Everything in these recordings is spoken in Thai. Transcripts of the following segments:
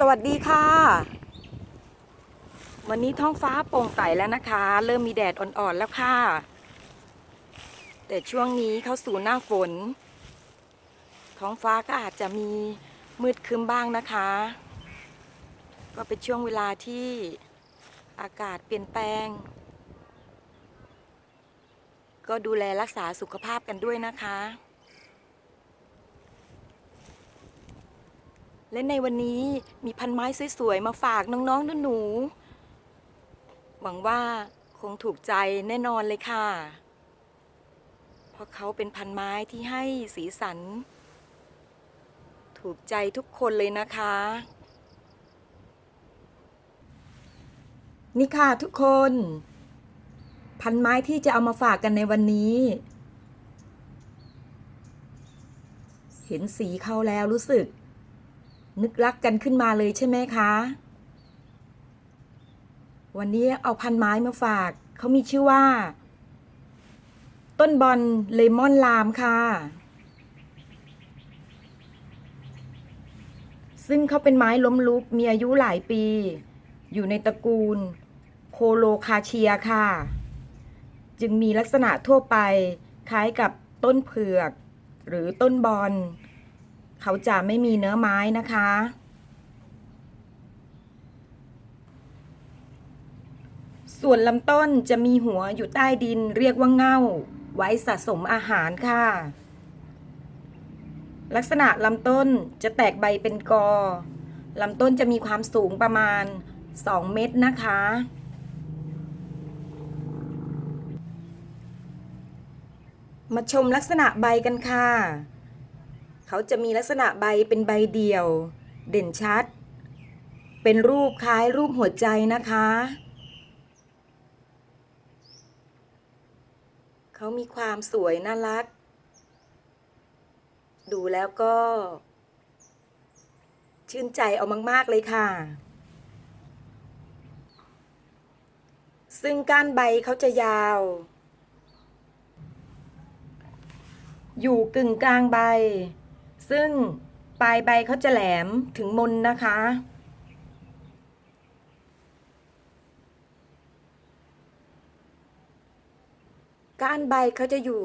สวัสดีค่ะ วันนี้ท้องฟ้าโปร่งใสแล้วนะคะ เริ่มมีแดดอ่อนๆแล้วค่ะ แต่ช่วงนี้เข้าสู่หน้าฝน ท้องฟ้าก็อาจจะมีมืดครึ้มบ้างนะคะ ก็เป็นช่วงเวลาที่อากาศเปลี่ยนแปลง ก็ดูแลรักษาสุขภาพกันด้วยนะคะ และในวันนี้มีพันไม้สวยๆมาฝากน้องๆหนูๆหวังว่าคงถูกใจแน่นอนเลยค่ะ เพราะเขาเป็นพันไม้ที่ให้สีสัน ถูกใจทุกคนเลยนะคะ นี่ค่ะทุกคน พันไม้ที่จะเอามาฝากกันในวันนี้ เห็นสีเขาแล้วรู้สึก นึกรักกันขึ้นมาเลยใช่ไหมคะ วันนี้เอาพันไม้มาฝาก เขามีชื่อว่า ต้นบอลเลมอนลามค่ะ ซึ่งเขาเป็นไม้ล้มลุกมีอายุหลายปี อยู่ในตระกูลโคโลคาเชียค่ะ จึงมีลักษณะทั่วไปคล้ายกับต้นเผือก หรือต้นบอล เขาจะไม่มีเนื้อไม้นะคะ ส่วนลำต้นจะมีหัวอยู่ใต้ดินเรียกว่าเง่า ไว้สะสมอาหารค่ะ ลักษณะลำต้นจะแตกใบเป็นกอลำต้นจะมีความสูงประมาณ 2 เมตรนะคะ มาชมลักษณะใบกันค่ะ เขาจะมีลักษณะใบเป็นใบเดี่ยว เด่นชัด เป็นรูปคล้ายรูปหัวใจนะคะ เขามีความสวยน่ารัก ดูแล้วก็ ชื่นใจเอามาก ๆ เลยค่ะ ซึ่งก้านใบเขาจะยาวอยู่กึ่งกลางใบ ซึ่งปลายใบเขาจะแหลมถึงมนนะคะ ก้านใบเขาจะอยู่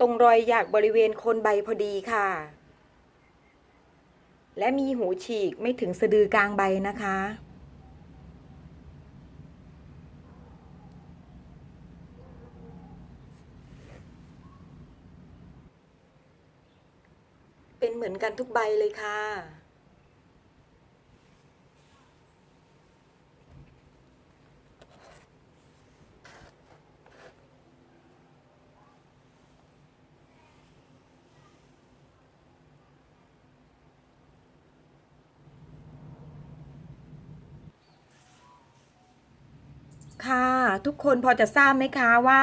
ตรงรอยหยากบริเวณโคนใบพอดีค่ะ และมีหูฉีกไม่ถึงสะดือกลางใบนะคะ เป็นเหมือนกันทุกใบเลยค่ะ ค่ะ ทุกคนพอจะทราบไหมคะว่า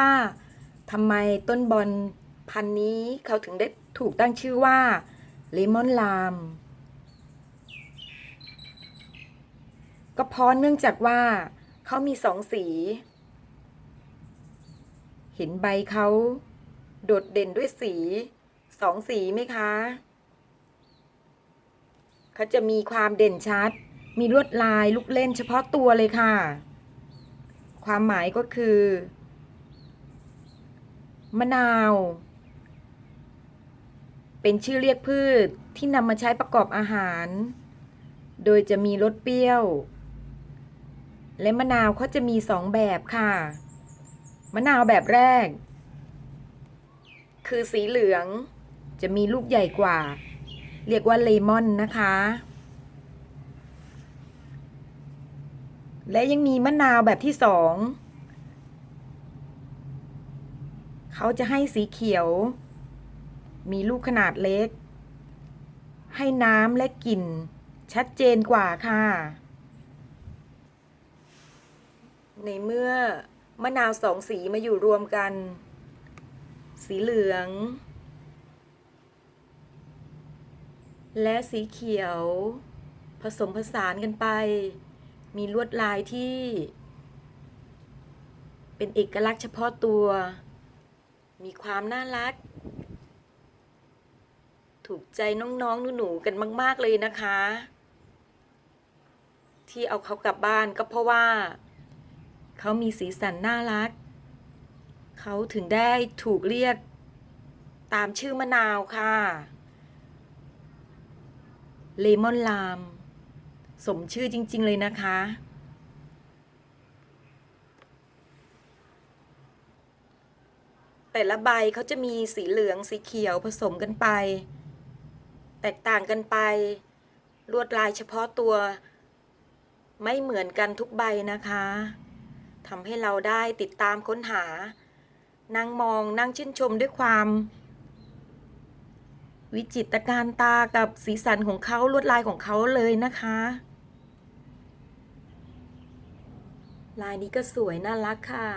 ทำไมต้นบอลพันนี้เขาถึงได้ถูกตั้งชื่อว่า ลมอนลามก็เพราะเนื่องจากว่าเขามีสองสี เห็นใบเขาโดดเด่นด้วยสีสองสีไหมคะเขาจะมีความเด่นชัด มีลวดลายลูกเล่นเฉพาะตัวเลยค่ะ ความหมายก็คือ มะนาว เป็นชื่อเรียกพืชที่นำมาใช้ประกอบอาหาร โดยจะมีรสเปรี้ยว และมะนาวเขาจะมีสองแบบค่ะ มะนาวแบบแรก คือสีเหลืองจะมีลูกใหญ่กว่า เรียกว่าเลมอนนะคะ และยังมีมะนาวแบบที่สองเขาจะให้สีเขียว มีลูกขนาดเล็ก ให้น้ำและกลิ่น ชัดเจนกว่าค่ะ ในเมื่อมะนาวสองสีมาอยู่รวมกัน สีเหลือง และสีเขียว ผสมผสานกันไป มีลวดลายที่ เป็นเอกลักษณ์เฉพาะตัว มีความน่ารัก ถูกใจน้องๆหนูๆกันมาก ๆเลยนะคะ ที่เอาเขากลับบ้านก็เพราะว่า เขามีสีสันน่ารัก เขาถึงได้ถูกเรียกตามชื่อมะนาวค่ะ เลมอนลาม สมชื่อจริง ๆ เลยนะคะ แต่ละใบเขาจะมีสีเหลืองสีเขียวผสมกันไป แตกต่างกันไป ลวดลายเฉพาะตัว ไม่เหมือนกันทุกใบนะคะทำให้เราได้ติดตามค้นหา นั่งมองนั่งชื่นชมด้วยความ วิจิตรการตากับสีสันของเขาลวดลายของเขาเลยนะคะ ลายนี้ก็สวยน่ารักค่ะ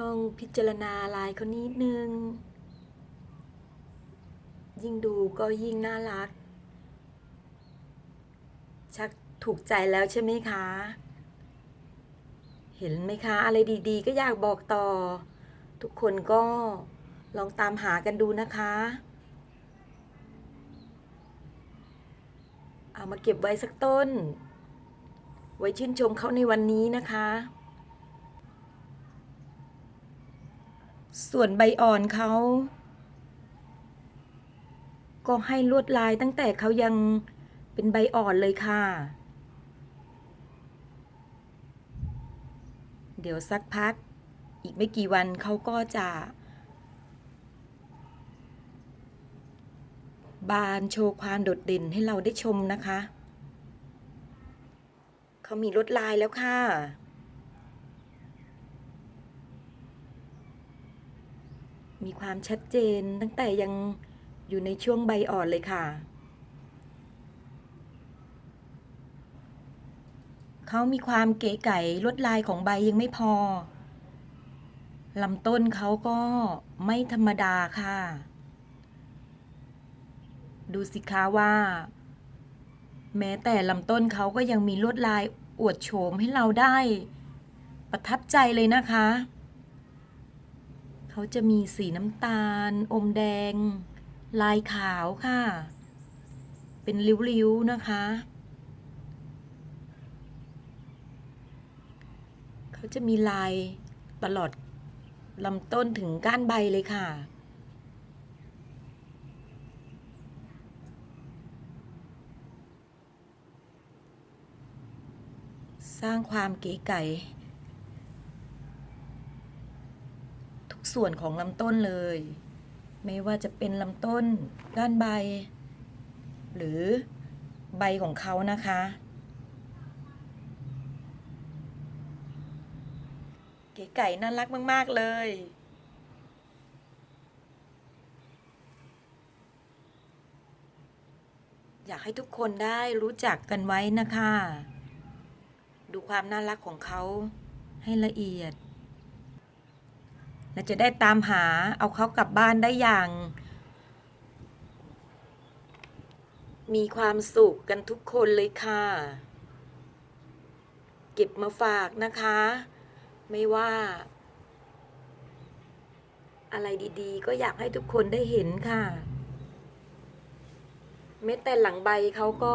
ต้องพิจารณาลายเขานิดนึง ยิ่งดูก็ยิ่งน่ารัก ชักถูกใจแล้วใช่ไหมคะ เห็นไหมคะ อะไรดีๆ ก็อยากบอกต่อ ทุกคนก็ลองตามหากันดูนะคะ เอามาเก็บไว้สักต้น ไว้ชื่นชมเขาในวันนี้นะคะ ส่วนใบอ่อนเขา ก็ให้ลวดลายตั้งแต่เขายังเป็นใบอ่อนเลยค่ะ เดี๋ยวสักพัก อีกไม่กี่วันเขาก็จะ บานโชว์ความโดดเด่นให้เราได้ชมนะคะ เขามีลวดลายแล้วค่ะ มีความชัดเจนตั้งแต่ยังอยู่ในช่วงใบอ่อนเลยค่ะ เขามีความเก๋ไก๋ลวดลายของใบยังไม่พอลำต้นเขาก็ไม่ธรรมดาค่ะ ดูสิคะว่า แม้แต่ลำต้นเขาก็ยังมีลวดลายอวดโฉมให้เราได้ ประทับใจเลยนะคะ เขาจะมีสีน้ำตาล อมแดง ลายขาวค่ะ เป็นริ้วๆนะคะ เขาจะมีลายตลอดลำต้นถึงก้านใบเลยค่ะสร้างความเก๋ไก๋ทุก ส่วนของลำต้นเลย ไม่ว่าจะเป็นลำต้นก้านใบ หรือใบของเขานะคะ เก๋ไก่น่ารักมาก ๆ เลยอยากให้ทุกคนได้รู้จักกันไว้นะคะ ดูความน่ารักของเขาให้ละเอียด และจะได้ตามหาเอาเขากลับบ้านได้อย่าง มีความสุขกันทุกคนเลยค่ะ เก็บมาฝากนะคะ ไม่ว่า อะไรดีๆ ก็อยากให้ทุกคนได้เห็นค่ะแม้แต่หลังใบเขาก็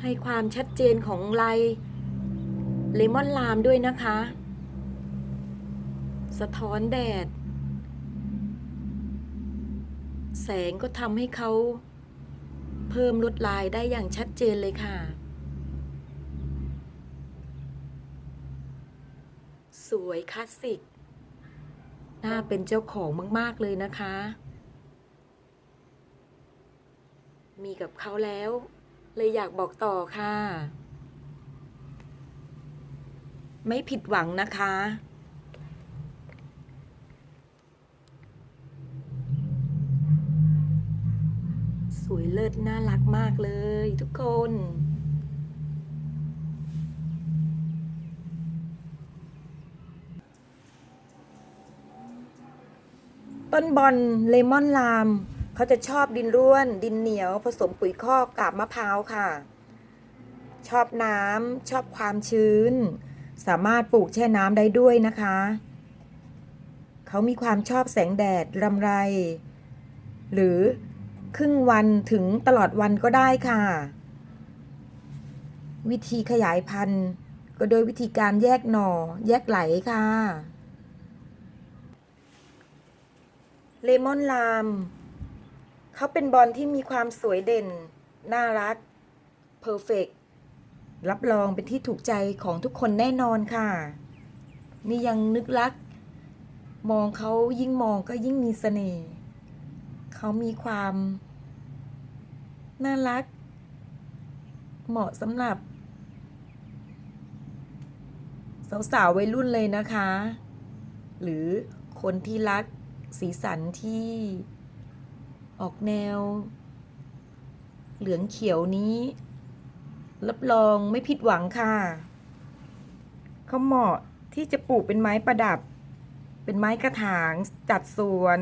ให้ความชัดเจนของลายเลมอนลามด้วยนะคะ สะท้อนแดด แสงก็ทำให้เขาเพิ่มลวดลายได้อย่างชัดเจนเลยค่ะ สวยคลาสสิก น่าเป็นเจ้าของมาก ๆ เลยนะคะ มีกับเขาแล้ว เลยอยากบอกต่อค่ะ ไม่ผิดหวังนะคะ วยเลิศน่ารักมากเลยทุกคน ต้นบอลเลมอนลาม เขาจะชอบดินร่วน ดินเหนียว ผสมปุ๋ยคอกกาบมะพร้าวค่ะ ชอบน้ำชอบความชื้น สามารถปลูกแช่น้ำได้ด้วยนะคะ เขามีความชอบแสงแดดรำไร หรือ ครึ่งวันถึงตลอดวันก็ได้ค่ะ วิธีขยายพันธุ์ ก็โดยวิธีการแยกหน่อ แยกไหลค่ะ เลมอนลาม เขาเป็นบอลที่มีความสวยเด่น น่ารัก เพอร์เฟกรับรองเป็นที่ถูกใจของทุกคนแน่นอนค่ะ นี่ยังนึกรัก มองเขายิ่งมองก็ยิ่งมีเสน่ห์ เขามีความ น่ารัก เหมาะสำหรับ สาวๆวัยรุ่นเลยนะคะ หรือคนที่รักสีสันที่ออกแนว เหลืองเขียวนี้ รับรองไม่ผิดหวังค่ะ เขาเหมาะที่จะปลูกเป็นไม้ประดับ เป็นไม้กระถางจัดสวน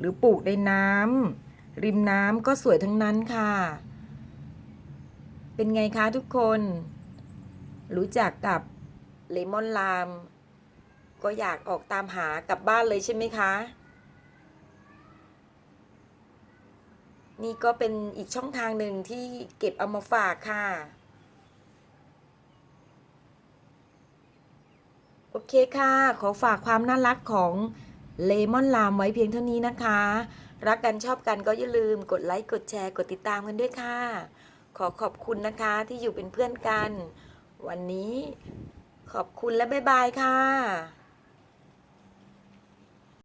หรือปลูกในน้ำริมน้ำก็สวยทั้งนั้นค่ะ เป็นไงคะทุกคน รู้จักกับเลมอนลาม ก็อยากออกตามหากลับบ้านเลยใช่ไหมคะ นี่ก็เป็นอีกช่องทางหนึ่งที่เก็บเอามาฝากค่ะโอเคค่ะ ขอฝากความน่ารักของ เลมอนลามไว้เพียงเท่านี้นะคะ รักกันชอบกันก็อย่าลืมกดไลค์กดแชร์กดติดตามกันด้วยค่ะ ขอขอบคุณนะคะที่อยู่เป็นเพื่อนกัน วันนี้ขอบคุณและบ๊ายบายค่ะ